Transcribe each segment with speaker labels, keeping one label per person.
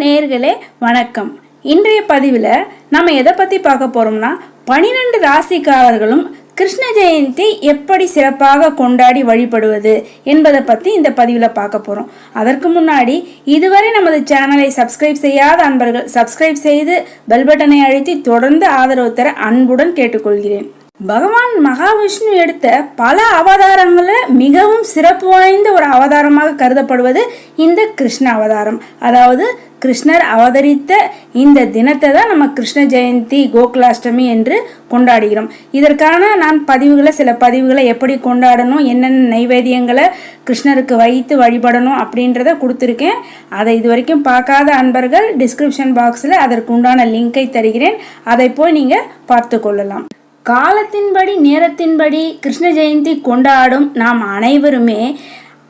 Speaker 1: நேர்களே வணக்கம். இன்றைய பதிவில் நம்ம எதை பற்றி பார்க்க போகிறோம்னா பனிரெண்டு ராசிக்காரர்களும் கிருஷ்ண ஜெயந்தி எப்படி சிறப்பாக கொண்டாடி வழிபடுவது என்பதை பற்றி இந்த பதிவில் பார்க்க போகிறோம் அதற்கு முன்னாடி இதுவரை நமது சேனலை சப்ஸ்கிரைப் செய்யாத அன்பர்கள் சப்ஸ்கிரைப் செய்து பெல் பட்டனை அழுத்தி தொடர்ந்து ஆதரவு தர அன்புடன் கேட்டுக்கொள்கிறேன். பகவான் மகாவிஷ்ணு எடுத்த பல அவதாரங்களில் மிகவும் சிறப்பு வாய்ந்த ஒரு அவதாரமாக கருதப்படுவது இந்த கிருஷ்ண அவதாரம். அதாவது கிருஷ்ணர் அவதரித்த இந்த தினத்தை தான் நம்ம கிருஷ்ண ஜெயந்தி கோகுலாஷ்டமி என்று கொண்டாடுகிறோம். இதற்கான நான் பதிவுகளை சில பதிவுகளை எப்படி கொண்டாடணும் என்னென்ன நைவேத்தியங்களை கிருஷ்ணருக்கு வைத்து வழிபடணும் அப்படின்றத கொடுத்துருக்கேன். அதை இது வரைக்கும் பார்க்காத அன்பர்கள் டிஸ்கிரிப்ஷன் பாக்ஸில் அதற்குண்டான லிங்கை தருகிறேன். அதை போய் நீங்கள் பார்த்து கொள்ளலாம். காலத்தின்படி நேரத்தின்படி கிருஷ்ண ஜெயந்தி கொண்டாடும் நாம் அனைவருமே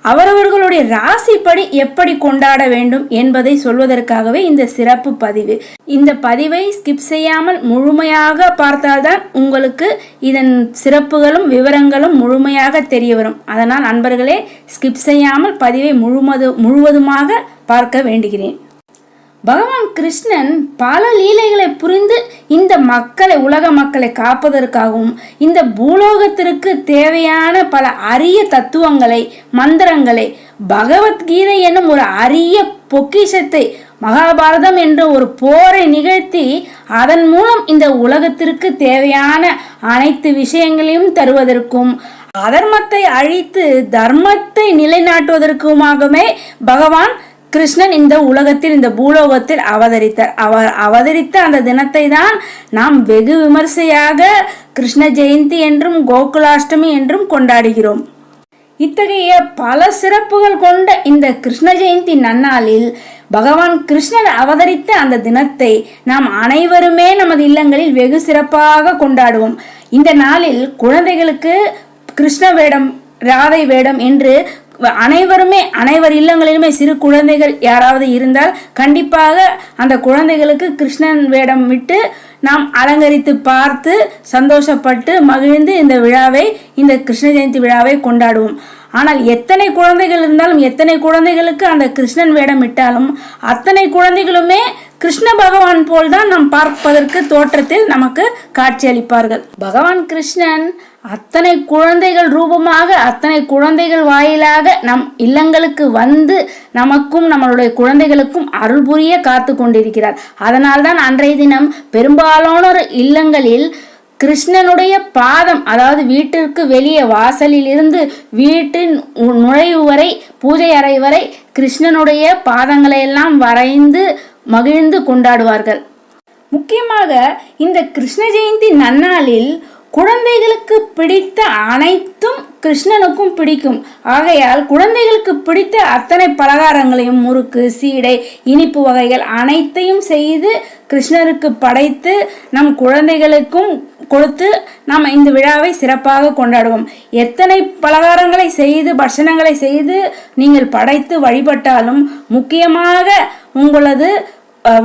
Speaker 1: அவரவர்களுடைய ராசிப்படி எப்படி கொண்டாட வேண்டும் என்பதை சொல்வதற்காகவே இந்த சிறப்பு பதிவு. இந்த பதிவை ஸ்கிப் செய்யாமல் முழுமையாக பார்த்தால்தான் உங்களுக்கு இதன் சிறப்புகளும் விவரங்களும் முழுமையாக தெரிய வரும். அதனால் நண்பர்களே ஸ்கிப் செய்யாமல் பதிவை முழுமது முழுவதுமாக பார்க்க வேண்டுகிறேன். பகவான் கிருஷ்ணன் பல லீலைகளை புரிந்து இந்த மக்களை உலக மக்களை காப்பதற்காகவும் இந்த பூலோகத்திற்கு தேவையான பல அரிய தத்துவங்களை மந்திரங்களை பகவத்கீதை என்னும் ஒரு அரிய பொக்கிஷத்தை மகாபாரதம் என்ற ஒரு போரை நிகழ்த்தி அதன் மூலம் இந்த உலகத்திற்கு தேவையான அனைத்து விஷயங்களையும் தருவதற்கும் அதர்மத்தை அழித்து தர்மத்தை நிலைநாட்டுவதற்குமாகவே பகவான் கிருஷ்ணன் இந்த உலகத்தில் இந்த பூலோகத்தில் அவதரித்தார். அவர் அவதரித்த அந்த தினத்தை தான் நாம் வெகு விமர்சையாக கிருஷ்ண ஜெயந்தி என்றும் கோகுலாஷ்டமி என்றும் கொண்டாடுகிறோம். இத்தகைய பல சிறப்புகள் கொண்ட இந்த கிருஷ்ண ஜெயந்தி நன்னாளில் பகவான் கிருஷ்ணர் அவதரித்த அந்த தினத்தை நாம் அனைவருமே நமது இல்லங்களில் வெகு சிறப்பாக கொண்டாடுவோம். இந்த நாளில் குழந்தைகளுக்கு கிருஷ்ண வேடம் ராதை வேடம் என்று அனைவருமே அனைவர் இல்லங்களிலுமே சிறு குழந்தைகள் யாராவது இருந்தால் கண்டிப்பாக அந்த குழந்தைகளுக்கு கிருஷ்ணன் வேடம் விட்டு நாம் அலங்கரித்து பார்த்து சந்தோஷப்பட்டு மகிழ்ந்து இந்த விழாவை இந்த கிருஷ்ண ஜெயந்தி விழாவை கொண்டாடுவோம். ஆனால் எத்தனை குழந்தைகள் இருந்தாலும் எத்தனை குழந்தைகளுக்கு அந்த கிருஷ்ணன் வேடம் இட்டாலும் அத்தனை குழந்தைகளுமே கிருஷ்ண பகவான் போல்தான் நாம் பார்ப்பதற்கு தோற்றத்தில் நமக்கு காட்சியளிப்பார்கள். பகவான் கிருஷ்ணன் அத்தனை குழந்தைகள் ரூபமாக அத்தனை குழந்தைகள் வாயிலாக நம் இல்லங்களுக்கு வந்து நமக்கும் நம்மளுடைய குழந்தைகளுக்கும் அருள் புரிய காத்து கொண்டிருக்கிறார். அதனால்தான் அன்றைய தினம் பெரும்பாலானோர் இல்லங்களில் கிருஷ்ணனுடைய பாதம் அதாவது வீட்டிற்கு வெளியே வாசலில் இருந்து வீட்டின் நுழைவு வரை பூஜை அறை வரை கிருஷ்ணனுடைய பாதங்களை எல்லாம் வரைந்து மகிழ்ந்து கொண்டாடுவார்கள். முக்கியமாக இந்த கிருஷ்ண ஜெயந்தி நன்னாளில் குழந்தைகளுக்கு பிடித்த அனைத்தும் கிருஷ்ணனுக்கும் பிடிக்கும். ஆகையால் குழந்தைகளுக்கு பிடித்த அத்தனை பலகாரங்களையும் முறுக்கு சீடை இனிப்பு வகைகள் அனைத்தையும் செய்து கிருஷ்ணருக்கு படைத்து நம் குழந்தைகளுக்கும் கொடுத்து நாம் இந்த விழாவை சிறப்பாக கொண்டாடுவோம். எத்தனை பலகாரங்களை செய்து பட்சணங்களை செய்து நீங்கள் படைத்து வழிபட்டாலும் முக்கியமாக உங்களது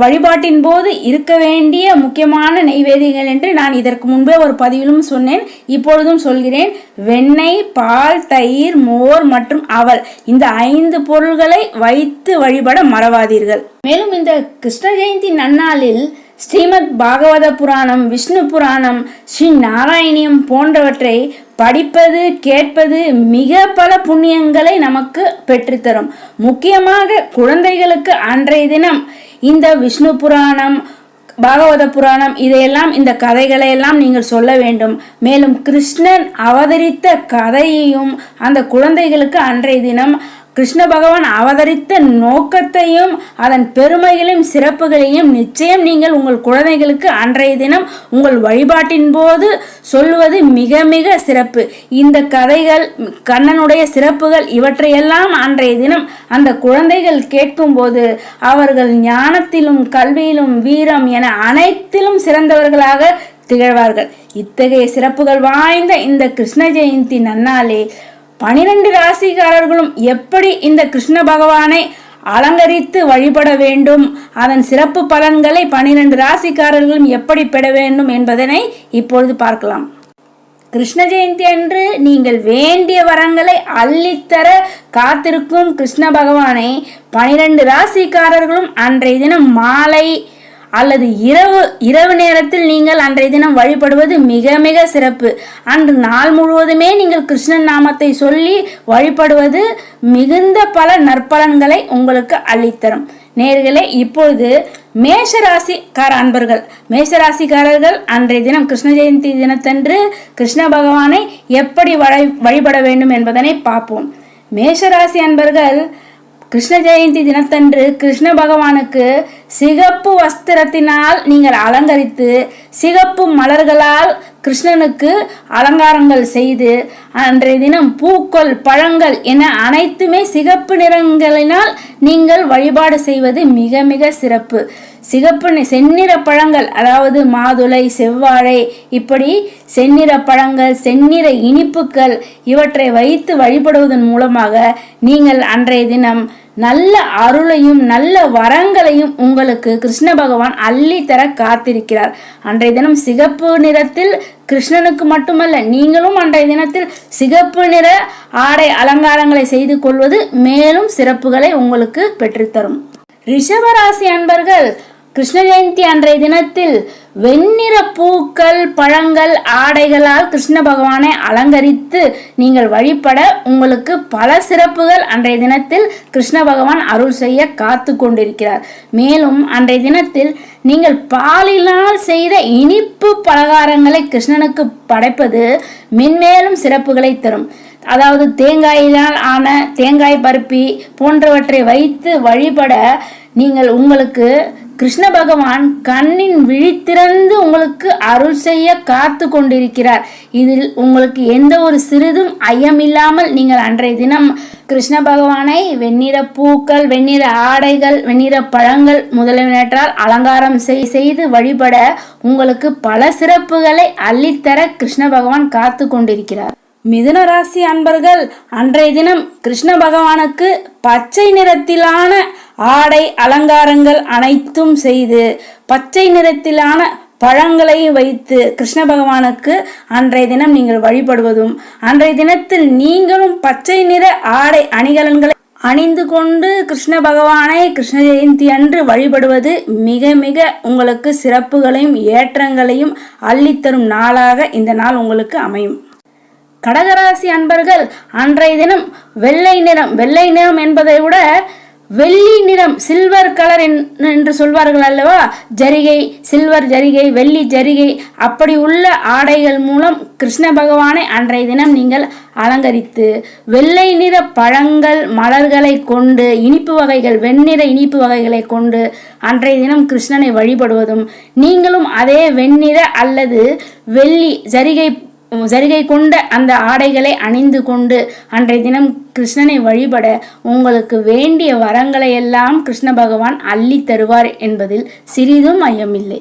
Speaker 1: வழிபாட்டின் போது இருக்க வேண்டிய முக்கியமான நெய்வேதிகள் என்று நான் இதற்கு முன்பே ஒரு பதிவிலும் சொன்னேன். இப்பொழுதும் சொல்கிறேன். வெண்ணெய் பால் தயிர் மோர் மற்றும் அவல் இந்த ஐந்து பொருள்களை வைத்து வழிபட மறவாதீர்கள். மேலும் இந்த கிருஷ்ண ஜெயந்தி நன்னாளில் ஸ்ரீமத் பாகவத புராணம் விஷ்ணு புராணம் ஸ்ரீ நாராயணியம் போன்றவற்றை படிப்பது கேட்பது மிக பல புண்ணியங்களை நமக்கு பெற்றுத்தரும். முக்கியமாக குழந்தைகளுக்கு அன்றைய தினம் இந்த விஷ்ணு புராணம் பாகவத புராணம் இதையெல்லாம் இந்த கதைகளை எல்லாம் நீங்கள் சொல்ல வேண்டும். மேலும் கிருஷ்ணன் அவதரித்த கதையையும் அந்த குழந்தைகளுக்கு அன்றைய தினம் கிருஷ்ண பகவான் அவதரித்த நோக்கத்தையும் அதன் பெருமைகளையும் சிறப்புகளையும் நிச்சயம் நீங்கள் உங்கள் குழந்தைகளுக்கு அன்றைய தினம் உங்கள் வழிபாட்டின் போது சொல்லுவது மிக மிக சிறப்பு. இந்த கதைகள் கண்ணனுடைய சிறப்புகள் இவற்றையெல்லாம் அன்றைய தினம் அந்த குழந்தைகள் கேட்கும்போது அவர்கள் ஞானத்திலும் கல்வியிலும் வீரம் என அனைத்திலும் சிறந்தவர்களாக திகழ்வார்கள். இத்தகைய சிறப்புகள் வாய்ந்த இந்த கிருஷ்ண ஜெயந்தி நன்னாலே பனிரெண்டு ராசிக்காரர்களும் எப்படி இந்த கிருஷ்ண பகவானை அலங்கரித்து வழிபட வேண்டும்? அதன் சிறப்பு பலன்களை பனிரெண்டு ராசிக்காரர்களும் எப்படி பெற வேண்டும் என்பதனை இப்பொழுது பார்க்கலாம். கிருஷ்ண ஜெயந்தி அன்று நீங்கள் வேண்டிய வரங்களை அள்ளித்தர காத்திருக்கும் கிருஷ்ண பகவானை பனிரெண்டு ராசிக்காரர்களும் அன்றைய தினம் மாலை அல்லது இரவு இரவு நேரத்தில் நீங்கள் அன்றைய தினம் வழிபடுவது மிக மிக சிறப்பு. அன்று நாள் முழுவதுமே நீங்கள் கிருஷ்ணன் நாமத்தை சொல்லி வழிபடுவது மிகுந்த பல நற்பலன்களை உங்களுக்கு அள்ளித்தரும் நேர்களே இப்பொழுது மேஷராசிக்கார அன்பர்கள் மேஷராசிக்காரர்கள் அன்றைய தினம் கிருஷ்ண ஜெயந்தி தினத்தன்று கிருஷ்ண பகவானை எப்படி வழி வழிபட வேண்டும் என்பதனை பார்ப்போம். மேஷராசி அன்பர்கள் கிருஷ்ண ஜெயந்தி தினத்தன்று கிருஷ்ண பகவானுக்கு சிகப்பு வஸ்திரத்தினால் நீங்கள் அலங்கரித்து சிகப்பு மலர்களால் கிருஷ்ணனுக்கு அலங்காரங்கள் செய்து அன்றைய தினம் பூக்கள் பழங்கள் என அனைத்துமே சிகப்பு நிறங்களினால் நீங்கள் வழிபாடு செய்வது மிக மிக சிறப்பு. சிகப்பு நி- செந்நிற பழங்கள் அதாவது மாதுளை செவ்வாழை இப்படி செந்நிற பழங்கள் செந்நிற இனிப்புகள் இவற்றை வைத்து வழிபடுவதன் மூலமாக நீங்கள் அன்றைய தினம் நல்ல அருளையும் நல்ல வரங்களையும் உங்களுக்கு கிருஷ்ண பகவான் அள்ளி தர காத்திருக்கிறார். அன்றைய தினம் சிகப்பு நிறத்தில் கிருஷ்ணனுக்கு மட்டுமல்ல நீங்களும் அன்றைய தினத்தில் சிகப்பு நிற ஆடை அலங்காரங்களை செய்து கொள்வது மேலும் சிறப்புகளை உங்களுக்கு பெற்றுத்தரும். ரிஷபராசி அன்பர்கள் கிருஷ்ண ஜெயந்தி அன்றைய தினத்தில் வெண்ணிற பூக்கள் பழங்கள் ஆடைகளால் கிருஷ்ண பகவானை அலங்கரித்து நீங்கள் வழிபட உங்களுக்கு பல சிறப்புகள் அன்றைய தினத்தில் கிருஷ்ண பகவான் அருள் செய்ய காத்து கொண்டிருக்கிறார். மேலும் அன்றைய தினத்தில் நீங்கள் பாலினால் செய்த இனிப்பு பலகாரங்களை கிருஷ்ணனுக்கு படைப்பது மென்மேலும் சிறப்புகளை தரும். அதாவது தேங்காயினால் ஆன தேங்காய் பருப்பி போன்றவற்றை வைத்து வழிபட நீங்கள் உங்களுக்கு கிருஷ்ண பகவான் கண்ணின் விழித்திறந்து உங்களுக்கு அருள் செய்ய காத்து கொண்டிருக்கிறார். இதில் உங்களுக்கு எந்த ஒரு சிறிதும் ஐயமில்லாமல் நீங்கள் அன்றைய தினம் கிருஷ்ண பகவானை வெண்ணிற பூக்கள் வெண்ணிற ஆடைகள் வெண்ணிற பழங்கள் முதலியவற்றால் அலங்காரம் செய்- செய்து வழிபட உங்களுக்கு பல சிறப்புகளை அள்ளித்தர கிருஷ்ண பகவான் காத்து கொண்டிருக்கிறார். மிதுன ராசி அன்பர்கள் அன்றைய தினம் கிருஷ்ண பகவானுக்கு பச்சை நிறத்திலான ஆடை அலங்காரங்கள் அனைத்தும் செய்து பச்சை நிறத்திலான பழங்களை வைத்து கிருஷ்ண பகவானுக்கு அன்றைய தினம் நீங்கள் வழிபடுவதும் அன்றைய தினத்தில் நீங்களும் பச்சை நிற ஆடை அணிகலன்களை அணிந்து கொண்டு கிருஷ்ண பகவானை கிருஷ்ண ஜெயந்தி அன்று வழிபடுவது மிக மிக உங்களுக்கு சிறப்புகளையும் ஏற்றங்களையும் அள்ளித்தரும் நாளாக இந்த நாள் உங்களுக்கு அமையும். கடகராசி அன்பர்கள் அன்றைய தினம் வெள்ளை நிறம் வெள்ளை நிறம் என்பதை விட வெள்ளி நிறம் சில்வர் கலர் என்று சொல்வார்கள் அல்லவா? ஜரிகை சில்வர் ஜரிகை வெள்ளி ஜரிகை அப்படி உள்ள ஆடைகள் மூலம் கிருஷ்ண பகவானை அன்றைய தினம் நீங்கள் அலங்கரித்து வெள்ளை நிற பழங்கள் மலர்களை கொண்டு இனிப்பு வகைகள் வெண்ணிற இனிப்பு வகைகளை கொண்டு அன்றைய தினம் கிருஷ்ணனை வழிபடுவதும் நீங்களும் அதே வெண்ணிற அல்லது வெள்ளி ஜரிகை சரிகை கொண்ட அந்த ஆடைகளை அணிந்து கொண்டு அன்றைய தினம் கிருஷ்ணனை வழிபட உங்களுக்கு வேண்டிய வரங்களை எல்லாம் கிருஷ்ண பகவான் அள்ளி தருவார் என்பதில் சிறிதும் ஐயமில்லை.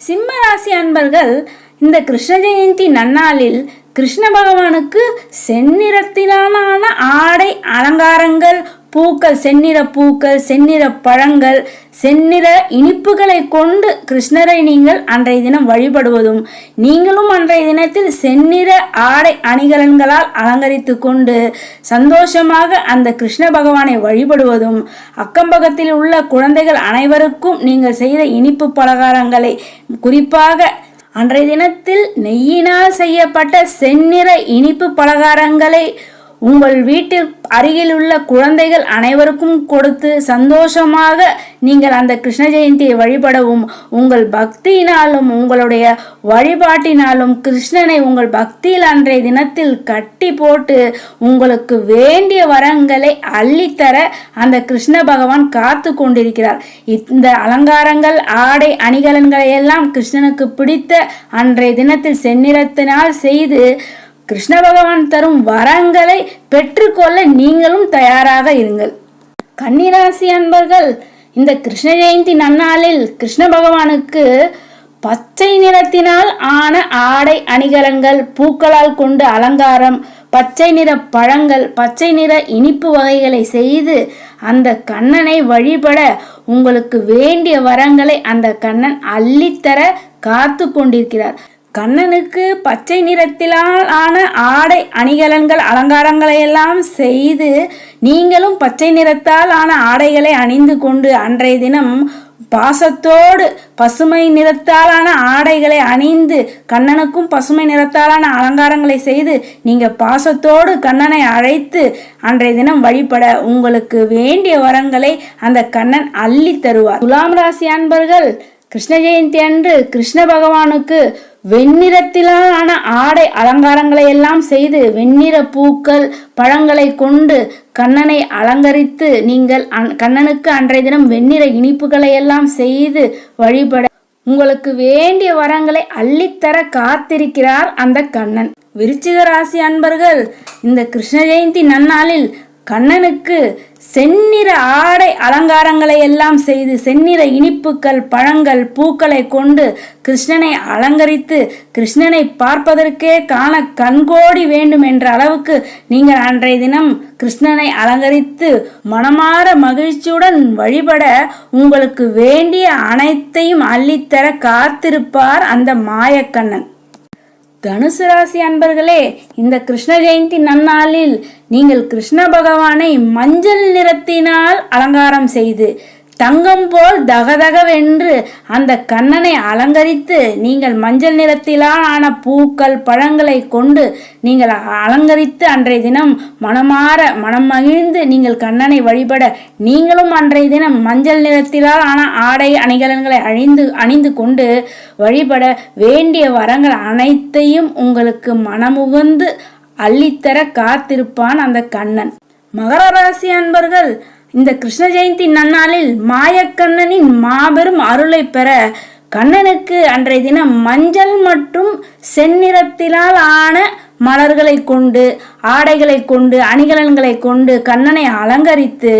Speaker 1: சிம்ம ராசி அன்பர்கள் இந்த கிருஷ்ண ஜெயந்தி நன்னாளில் கிருஷ்ண பகவானுக்கு செந்நிறத்திலான ஆடை அலங்காரங்கள் பூக்கள் செந்நிற பூக்கள் செந்நிற பழங்கள் செந்நிற இனிப்புகளை கொண்டு கிருஷ்ணரை நீங்கள் அன்றைய தினம் வழிபடுவதும் நீங்களும் அன்றைய தினத்தில் செந்நிற ஆடை அணிகலன்களால் அலங்கரித்து கொண்டு சந்தோஷமாக அந்த கிருஷ்ண பகவானை வழிபடுவதும் அக்கம்பக்கத்தில் உள்ள குழந்தைகள் அனைவருக்கும் நீங்கள் செய்த இனிப்பு பலகாரங்களை குறிப்பாக அன்றைய தினத்தில் நெய்யினால் செய்யப்பட்ட செந்நிற இனிப்பு பலகாரங்களை உங்கள் வீட்டில் அருகில் உள்ள குழந்தைகள் அனைவருக்கும் கொடுத்து சந்தோஷமாக நீங்கள் அந்த கிருஷ்ண ஜெயந்தியை வழிபடவும். உங்கள் பக்தியினாலும் உங்களுடைய வழிபாட்டினாலும் கிருஷ்ணனை உங்கள் பக்தியில் அன்றைய தினத்தில் கட்டி போட்டு உங்களுக்கு வேண்டிய வரங்களை அள்ளித்தர அந்த கிருஷ்ண பகவான் காத்து கொண்டிருக்கிறார். இந்த அலங்காரங்கள் ஆடை அணிகலன்களை எல்லாம் கிருஷ்ணனுக்கு பிடித்த அன்றைய தினத்தில் செந்நிறத்தினால் செய்து கிருஷ்ண பகவான் தரும் வரங்களை பெற்றுக்கொள்ள நீங்களும் தயாராக இருங்கள். கன்னிராசி அன்பர்கள் இந்த கிருஷ்ண ஜெயந்தி நன்னாளில் கிருஷ்ண பகவானுக்கு பச்சை நிறத்தினால் ஆன ஆடை அணிகலன்கள் பூக்களால் கொண்டு அலங்காரம் பச்சை நிற பழங்கள் பச்சை நிற இனிப்பு வகைகளை செய்து அந்த கண்ணனை வழிபட உங்களுக்கு வேண்டிய வரங்களை அந்த கண்ணன் அள்ளித்தர காத்து கொண்டிருக்கிறார். கண்ணனுக்கு பச்சை நிறத்திலான ஆடை அணிகலன்கள் அலங்காரங்களை எல்லாம் செய்து நீங்களும் பச்சை நிறத்தால் ஆன ஆடைகளை அணிந்து கொண்டு அன்றைய தினம் பாசத்தோடு பசுமை நிறத்தாலான ஆடைகளை அணிந்து கண்ணனுக்கும் பசுமை நிறத்தாலான அலங்காரங்களை செய்து நீங்கள் பாசத்தோடு கண்ணனை அழைத்து அன்றைய தினம் வழிபட உங்களுக்கு வேண்டிய வரங்களை அந்த கண்ணன் அள்ளி தருவார். துலாம் ராசி அன்பர்கள் கிருஷ்ண ஜெயந்தி அன்று கிருஷ்ண பகவானுக்கு வெண்ணிறத்திலான ஆடை அலங்காரங்களை எல்லாம் செய்து வெண்ணிற பூக்கள் பழங்களை கொண்டு கண்ணனை அலங்கரித்து நீங்கள் கண்ணனுக்கு அன்றைய தினம் வெண்ணிற இனிப்புகளை எல்லாம் செய்து வழிபட உங்களுக்கு வேண்டிய வரங்களை அள்ளித்தர காத்திருக்கிறார் அந்த கண்ணன். விருச்சிக ராசி அன்பர்கள் இந்த கிருஷ்ண ஜெயந்தி நன்னாளில் கண்ணனுக்கு செந்நிற ஆடை அலங்காரங்களை எல்லாம் செய்து செந்நிற இனிப்புகள் பழங்கள் பூக்களை கொண்டு கிருஷ்ணனை அலங்கரித்து கிருஷ்ணனை பார்ப்பதற்கே காண கண்கோடி வேண்டும் என்ற அளவுக்கு நீங்கள் அன்றைய தினம் கிருஷ்ணனை அலங்கரித்து மனமாற மகிழ்ச்சியுடன் வழிபட உங்களுக்கு வேண்டிய அனைத்தையும் அள்ளித்தர காத்திருப்பார் அந்த மாயக்கண்ணன். தனுசு ராசி அன்பர்களே இந்த கிருஷ்ண ஜெயந்தி நன்னாளில் நீங்கள் கிருஷ்ண பகவானை மஞ்சள் நிறத்தினால் அலங்காரம் செய்து தங்கம் போல் தகதகவென்று அந்த கண்ணனை அலங்கரித்து நீங்கள் மஞ்சள் நிறத்திலான ஆன பூக்கள் பழங்களை கொண்டு நீங்கள் அலங்கரித்து அன்றைய தினம் மனமாற மனம் மகிழ்ந்து நீங்கள் கண்ணனை வழிபட நீங்களும் அன்றைய தினம் மஞ்சள் நிறத்திலால் ஆன ஆடை அணிகலன்களை அணிந்து அணிந்து கொண்டு வழிபட வேண்டிய வரங்கள் அனைத்தையும் உங்களுக்கு மனமுகந்து அள்ளித்தர காத்திருப்பான் அந்த கண்ணன். மகர ராசி அன்பர்கள் இந்த கிருஷ்ண ஜெயந்தி நன்னாளில் மாயக்கண்ணனின் மாபெரும் அருளை பெற கண்ணனுக்கு அன்றைய தினம் மஞ்சள் மற்றும் செந்நிறத்தினால் ஆன மலர்களை கொண்டு ஆடைகளை கொண்டு அணிகலன்களை கொண்டு கண்ணனை அலங்கரித்து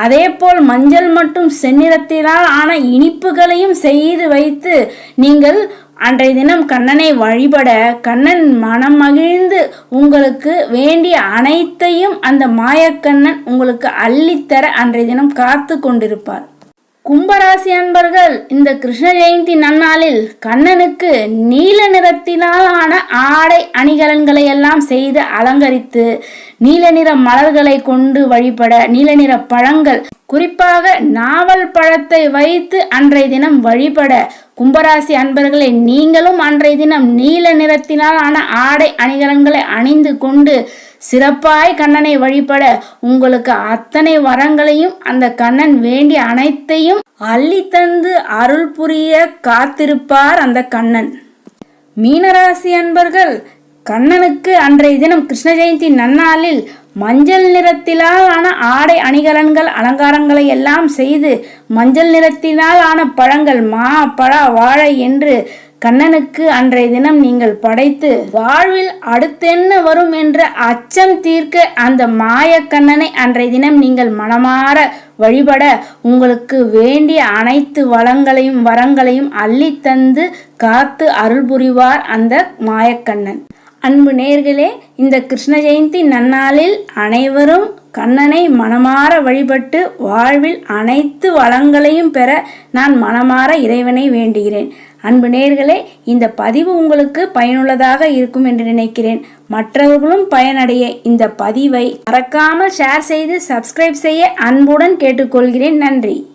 Speaker 1: அதேபோல் மஞ்சள் மற்றும் செந்நிறத்தினால் ஆன இனிப்புகளையும் செய்து வைத்து நீங்கள் அன்றைய தினம் கண்ணனை வழிபட கண்ணன் மனம் மகிழ்ந்து உங்களுக்கு வேண்டிய அனைத்தையும் அந்த மாயக்கண்ணன் உங்களுக்கு அள்ளித்தர அன்றைய தினம் காத்து கொண்டிருப்பார். கும்பராசி அன்பர்கள் இந்த கிருஷ்ண ஜெயந்தி நன்னாளில் கண்ணனுக்கு நீல நிறத்தினாலான ஆடை அணிகலன்களை எல்லாம் செய்து அலங்கரித்து நீல நிற மலர்களை கொண்டு வழிபட நீல நிற பழங்கள் குறிப்பாக நாவல் பழத்தை வைத்து அன்றைய தினம் வழிபட. கும்பராசி அன்பர்களை நீங்களும் அன்றைய தினம் நீல நிறத்தினால் ஆன ஆடை அணிகலன்களை அணிந்து கொண்டு சிறப்பாய் கண்ணனை வழிபட உங்களுக்கு அத்தனை வரங்களையும் அந்த கண்ணன் வேண்டிய அனைத்தையும் அள்ளி தந்து அருள் புரிய காத்திருப்பார் அந்த கண்ணன். மீனராசி அன்பர்கள் கண்ணனுக்கு அன்றைய தினம் கிருஷ்ண ஜெயந்தி நன்னாளில் மஞ்சள் நிறத்திலால் ஆன ஆடை அணிகலன்கள் அலங்காரங்களை எல்லாம் செய்து மஞ்சள் நிறத்தினால் ஆன பழங்கள் மா பழ வாழை என்று கண்ணனுக்கு அன்றைய தினம் நீங்கள் படைத்து வாழ்வில் அடுத்தென்ன வரும் என்ற அச்சம் தீர்க்க அந்த மாய கண்ணனை அன்றைய தினம் நீங்கள் மனமாற வழிபட உங்களுக்கு வேண்டிய அனைத்து வளங்களையும் வரங்களையும் அள்ளித்தந்து காத்து அருள் புரிவார் அந்த மாயக்கண்ணன். அன்பு நேர்களே இந்த கிருஷ்ண ஜெயந்தி நன்னாளில் அனைவரும் கண்ணனை மனமாற வழிபட்டு வாழ்வில் அனைத்து வளங்களையும் பெற நான் மனமாற இறைவனை வேண்டுகிறேன். அன்பு நேர்களே இந்த பதிவு உங்களுக்கு பயனுள்ளதாக இருக்கும் என்று நினைக்கிறேன். மற்றவர்களும் பயனடைய இந்த பதிவை மறக்காமல் ஷேர் செய்து சப்ஸ்கிரைப் செய்ய அன்புடன் கேட்டுக்கொள்கிறேன். நன்றி.